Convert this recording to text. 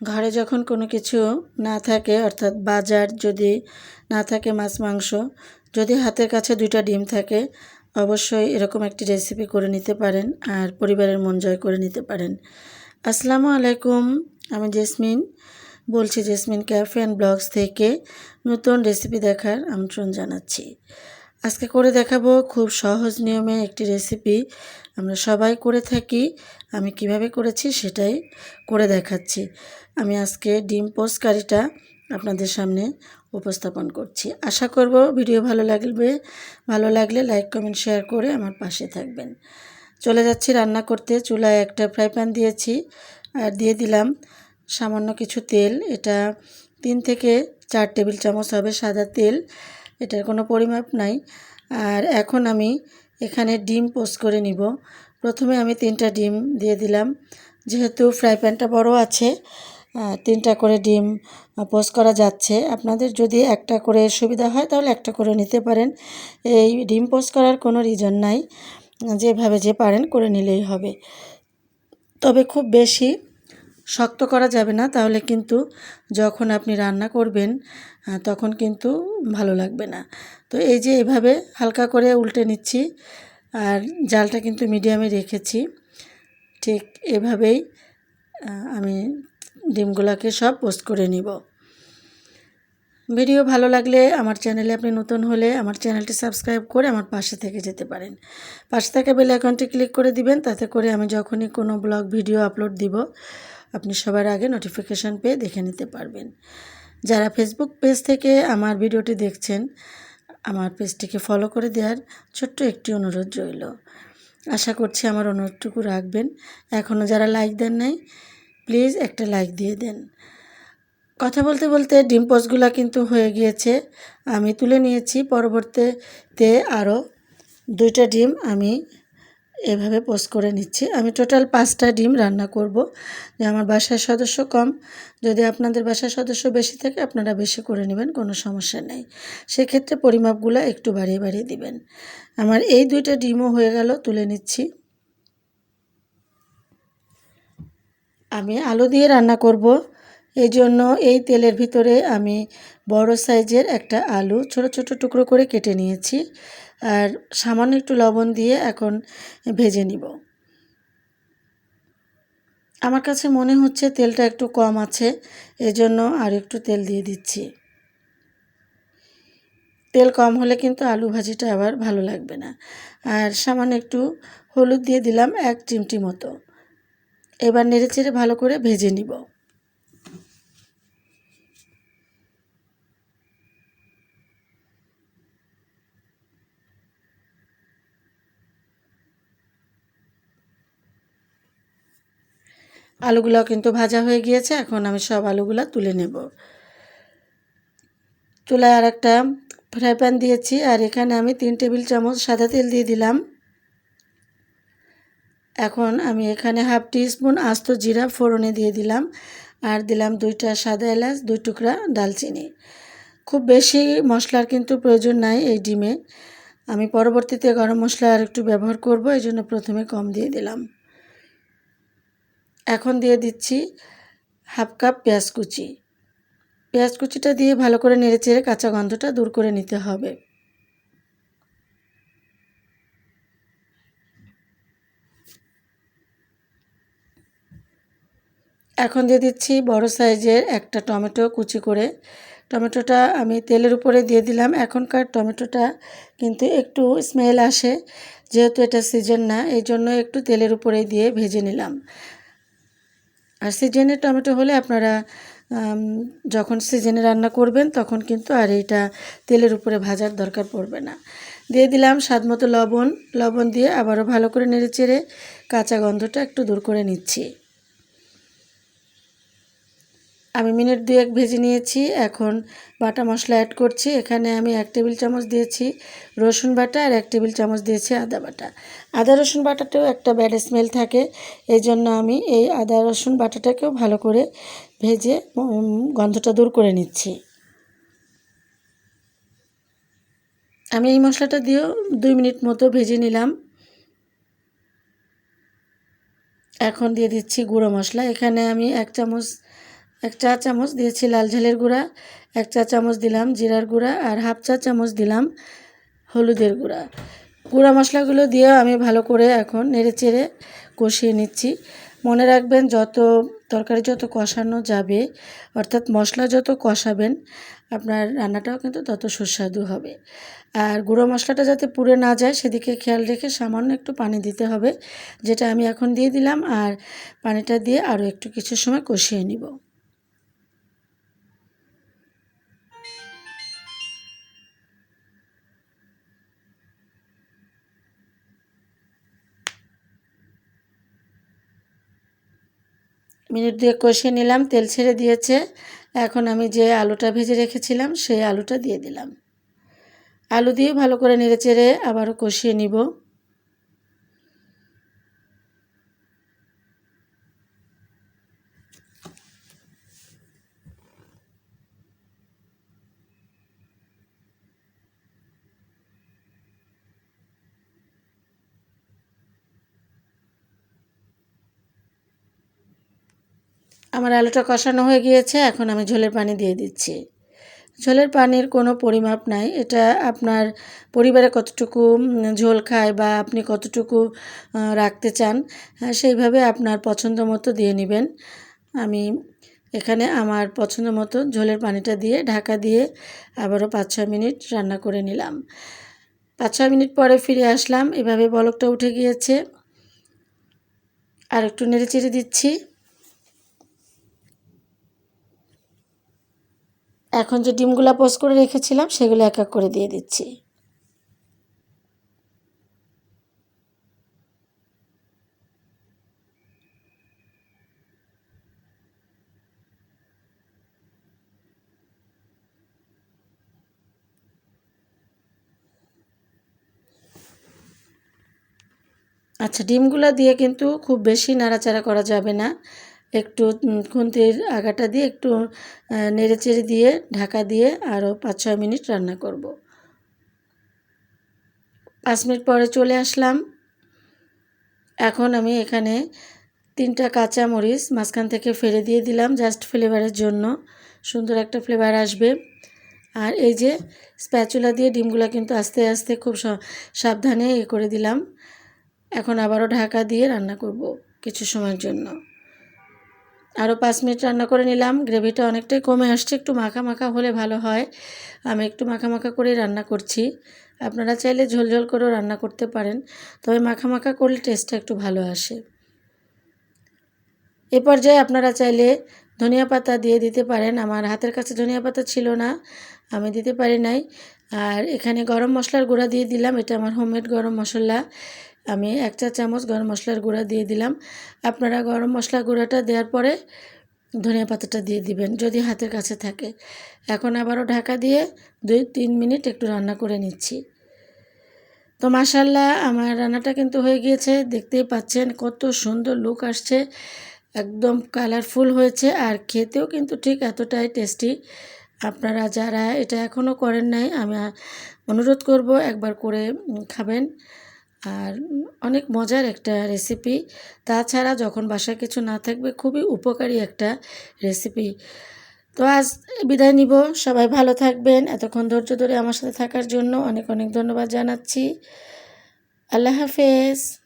ঘরে যখন কোনো কিছু না থাকে, অর্থাৎ বাজার যদি না থাকে মাছ, মাংস, যদি হাতের কাছে দুইটা ডিম থাকে, অবশ্যই এরকম একটি রেসিপি করে নিতে পারেন আর পরিবারের মন জয় করে নিতে পারেন। আসসালামু আলাইকুম, আমি জেসমিন। বলছি জেসমিন ক্যাফে অ্যান্ড ব্লগস থেকে নতুন রেসিপি দেখার আমন্ত্রণ জানাচ্ছি। আজকে করে দেখাবো খুব সহজ নিয়মে একটি রেসিপি আমরা সবাই করে থাকি, আমি কীভাবে করেছি সেটাই করে দেখাচ্ছি। আমি আজকে ডিম পোস্ট কারিটা আপনাদের সামনে উপস্থাপন করছি। আশা করব ভিডিও ভালো লাগবে। ভালো লাগলে লাইক, কমেন্ট, শেয়ার করে আমার পাশে থাকবেন। চলে যাচ্ছি রান্না করতে। চুলায় একটা ফ্রাই প্যান দিয়েছি আর দিয়ে দিলাম সামান্য কিছু তেল। এটা তিন থেকে চার টেবিল চামচ হবে সাদা তেল। এটার কোনো পরিমাপ নাই। আর এখন আমি এখানে ডিম পোস্ট করে নিব। প্রথমে আমি তিনটা ডিম দিয়ে দিলাম। যেহেতু ফ্রাই প্যানটা বড় আছে তিনটা করে ডিম পোস্ট করা যাচ্ছে। আপনাদের যদি একটা করে সুবিধা হয়, তাহলে একটা করে নিতে পারেন। এই ডিম পোস্ট করার কোনো রিজন নাই। যেভাবে যে পারেন করে নিলেই হবে। তবে খুব বেশি শক্ত করা যাবে না, তাহলে কিন্তু যখন আপনি রান্না করবেন তখন কিন্তু ভালো লাগবে না। তো এই যে এভাবে হালকা করে উল্টে নিচ্ছি, আর জালটা কিন্তু মিডিয়ামে রেখেছি। ঠিক এভাবেই আমি ডিমগুলোকে সব পোস্ট করে নিব। ভিডিও ভালো লাগলে আমার চ্যানেলে আপনি নতুন হলে আমার চ্যানেলটি সাবস্ক্রাইব করে আমার পাশে থেকে যেতে পারেন। পাশে থাকা বেল আইকনটি ক্লিক করে দিবেন, তাতে করে আমি যখনই কোনো ব্লগ ভিডিও আপলোড দিব, আপনি সবার আগে নোটিফিকেশান পেয়ে দেখে নিতে পারবেন। যারা ফেসবুক পেজ থেকে আমার ভিডিওটি দেখছেন, আমার পেজটিকে ফলো করে দেওয়ার ছোট্ট একটি অনুরোধ রইল। আশা করছি আমার অনুরোধটুকু রাখবেন। এখনও যারা লাইক দেন নাই প্লিজ একটা লাইক দিয়ে দেন। কথা বলতে বলতে ডিম পোস্টগুলো কিন্তু হয়ে গিয়েছে। আমি তুলে নিয়েছি। পরবর্তীতে আরও দুইটা ডিম আমি এভাবে পোস্ট করে নিচ্ছি। আমি টোটাল পাঁচটা ডিম রান্না করব। যে আমার বাসার সদস্য কম, যদি আপনাদের বাসার সদস্য বেশি থাকে, আপনারা বেশি করে নেবেন, কোনো সমস্যা নেই। সেক্ষেত্রে পরিমাপগুলো একটু বাড়িয়ে বাড়িয়ে দিবেন। আমার এই দুইটা ডিমও হয়ে গেল, তুলে নিচ্ছি। আমি আলু দিয়ে রান্না করব। এই জন্য এই তেলের ভিতরে আমি বড় সাইজের একটা আলু ছোট ছোট টুকরো করে কেটে নিয়েছি। আর সামান্য একটু লবণ দিয়ে এখন ভেজে নিব। আমার কাছে মনে হচ্ছে তেলটা একটু কম আছে, এজন্য আর একটু তেল দিয়ে দিচ্ছি। তেল কম হলে কিন্তু আলু ভাজিটা আবার ভালো লাগবে না। আর সামান্য একটু হলুদ দিয়ে দিলাম এক চিমটি মতো। এবার নেড়ে চেড়ে ভালো করে ভেজে নিব। আলুগুলো কিন্তু ভাজা হয়ে গিয়েছে, এখন আমি সব আলুগুলো তুলে নেব। চুলায় আর একটা ফ্রাই প্যান দিয়েছি, আর এখানে আমি তিন টেবিল চামচ সাদা তেল দিয়ে দিলাম। এখন আমি এখানে হাফ টি স্পুন আস্ত জিরা ফোড়নে দিয়ে দিলাম আর দিলাম দুইটা সাদা এলাচ, দুই টুকরা ডালচিনি। খুব বেশি মশলার কিন্তু প্রয়োজন নাই এই ডিমে। আমি পরবর্তীতে গরম মশলা আর একটু ব্যবহার করব, এই জন্য প্রথমে কম দিয়ে দিলাম। এখন দিয়ে দিচ্ছি হাফ কাপ পেঁয়াজ কুচি। পেঁয়াজ কুচিটা দিয়ে ভালো করে নেড়ে চেড়ে কাঁচা গন্ধটা দূর করে নিতে হবে। এখন দিয়ে দিচ্ছি বড় সাইজের একটা টমেটো কুচি করে। টমেটোটা আমি তেলের উপরে দিয়ে দিলাম। এখনকার টমেটোটা কিন্তু একটু স্মেল আসে, যেহেতু এটা সিজন না, এই জন্য একটু তেলের উপরে দিয়ে ভেজে নিলাম। আর সিজনের টমেটো হলে আপনারা যখন সিজনে রান্না করবেন, তখন কিন্তু আর এইটা তেলের উপরে ভাজার দরকার পড়বে না। দিয়ে দিলাম স্বাদ মতো লবণ। লবণ দিয়ে আবারও ভালো করে নেড়ে চেড়ে কাঁচা গন্ধটা একটু দূর করে নিচ্ছি। আমি মিনিট দুয়েক ভেজে নিয়েছি। এখন বাটা মশলা অ্যাড করছি। এখানে আমি এক টেবিল চামচ দিয়েছি রসুন বাটা আর এক টেবিল চামচ দিয়েছি আদা বাটা। আদা রসুন বাটাতেও একটা ব্যাড স্মেল থাকে এই জন্য আমি এই আদা রসুন বাটাটাকেও ভালো করে ভেজে গন্ধটা দূর করে নিচ্ছি। আমি এই মশলাটা দিয়েও দুই মিনিট মতো ভেজে নিলাম। এখন দিয়ে দিচ্ছি গুঁড়ো মশলা। এখানে আমি এক চামচ এক চা চামচ দিয়েছি লাল ঝালের গুঁড়া এক চা চামচ দিলাম জিরার গুঁড়া আর হাফ চা চামচ দিলাম হলুদের গুঁড়া। গুঁড়া মশলাগুলো দিয়ে আমি ভালো করে এখন নেড়ে চেড়ে কষিয়ে নিচ্ছি। মনে রাখবেন, যত তরকারি যত কষানো যাবে, অর্থাৎ মশলা যত কষাবেন, আপনার রান্নাটাও কিন্তু তত সুস্বাদু হবে। আর গুঁড়ো মশলাটা যাতে পুড়ে না যায়, সেদিকে খেয়াল রেখে সামান্য একটু পানি দিতে হবে, যেটা আমি এখন দিয়ে দিলাম। আর পানিটা দিয়ে আরও একটু কিছু সময় কষিয়ে নিব। মিনিট দিয়ে কষিয়ে নিলাম, তেল ছেড়ে দিয়েছে। এখন আমি যে আলুটা ভেজে রেখেছিলাম, সেই আলুটা দিয়ে দিলাম। আলু দিয়ে ভালো করে নেড়ে চেড়ে আবারও কষিয়ে নিব। আমার আলুটা কষানো হয়ে গিয়েছে, এখন আমি ঝোলের পানি দিয়ে দিচ্ছি। ঝোলের পানির কোনো পরিমাপ নাই, এটা আপনার পরিবারে কতটুকু ঝোল খায় বা আপনি কতটুকু রাখতে চান সেইভাবে আপনার পছন্দ মতো দিয়ে নেবেন। আমি এখানে আমার পছন্দ মতো ঝোলের পানিটা দিয়ে ঢাকা দিয়ে আবারও পাঁচ ছয় মিনিট রান্না করে নিলাম। পাঁচ ছয় মিনিট পরে ফিরে আসলাম, এভাবে বলকটা উঠে গিয়েছে। আর একটু নেড়ে চেড়ে দিচ্ছি। এখন যে ডিমগুলো পোস্ট করে রেখেছিলাম, সেগুলো এক এক করে দিয়ে দিচ্ছি। আচ্ছা ডিমগুলো দিয়ে কিন্তু খুব বেশি নাড়াচাড়া করা যাবে না। একটু খুন্তির আগাটা দিয়ে একটু নেড়েচেড়ে দিয়ে ঢাকা দিয়ে আরও পাঁচ ছয় মিনিট রান্না করব। পাঁচ মিনিট পরে চলে আসলাম। এখন আমি এখানে তিনটা কাঁচা মরিচ মাঝখান থেকে ফেলে দিয়ে দিলাম জাস্ট ফ্লেভারের জন্য। সুন্দর একটা ফ্লেভার আসবে। আর এই যে স্প্যাচুলা দিয়ে ডিমগুলো কিন্তু আস্তে আস্তে খুব সাবধানে এ করে দিলাম। এখন আবারও ঢাকা দিয়ে রান্না করব কিছু সময়ের জন্য। আরও পাঁচ মিনিট রান্না করে নিলাম। গ্রেভিটা অনেকটাই কমে আসছে, একটু মাখা মাখা হলে ভালো হয়। আমি একটু মাখা মাখা করেই রান্না করছি। আপনারা চাইলে ঝোল ঝোল করেও রান্না করতে পারেন, তবে মাখা মাখা করলে টেস্টটা একটু ভালো আসে। এ পর্যায়ে আপনারা চাইলে ধনিয়া পাতা দিয়ে দিতে পারেন। আমার হাতের কাছে ধনিয়া পাতা ছিল না, আমি দিতে পারি নাই। আর এখানে গরম মশলার গুঁড়া দিয়ে দিলাম, এটা আমার হোমমেড গরম মশলা। আমি এক চা চামচ গরম মশলার গুঁড়া দিয়ে দিলাম। আপনারা গরম মশলা গুঁড়াটা দেওয়ার পরে ধনিয়া পাতাটা দিয়ে দিবেন, যদি হাতের কাছে থাকে। এখন আবারও ঢাকা দিয়ে দুই তিন মিনিট একটু রান্না করে নিচ্ছি। তো মাসাল্লাহ আমার রান্নাটা কিন্তু হয়ে গিয়েছে। দেখতেই পাচ্ছেন কত সুন্দর লুক আসছে, একদম কালারফুল হয়েছে আর খেতেও কিন্তু ঠিক এতটাই টেস্টি। আপনারা যারা এটা এখনও করেন নাই, আমি অনুরোধ করব একবার করে খাবেন। আর অনেক মজার একটা রেসিপি তাছাড়া যখন বাসায় কিছু না থাকবে, খুবই উপকারী একটা রেসিপি তো আজ বিদায় নিব। সবাই ভালো থাকবেন। এতক্ষণ ধৈর্য ধরে আমার সাথে থাকার জন্য অনেক অনেক ধন্যবাদ জানাচ্ছি। আল্লাহ হাফেজ।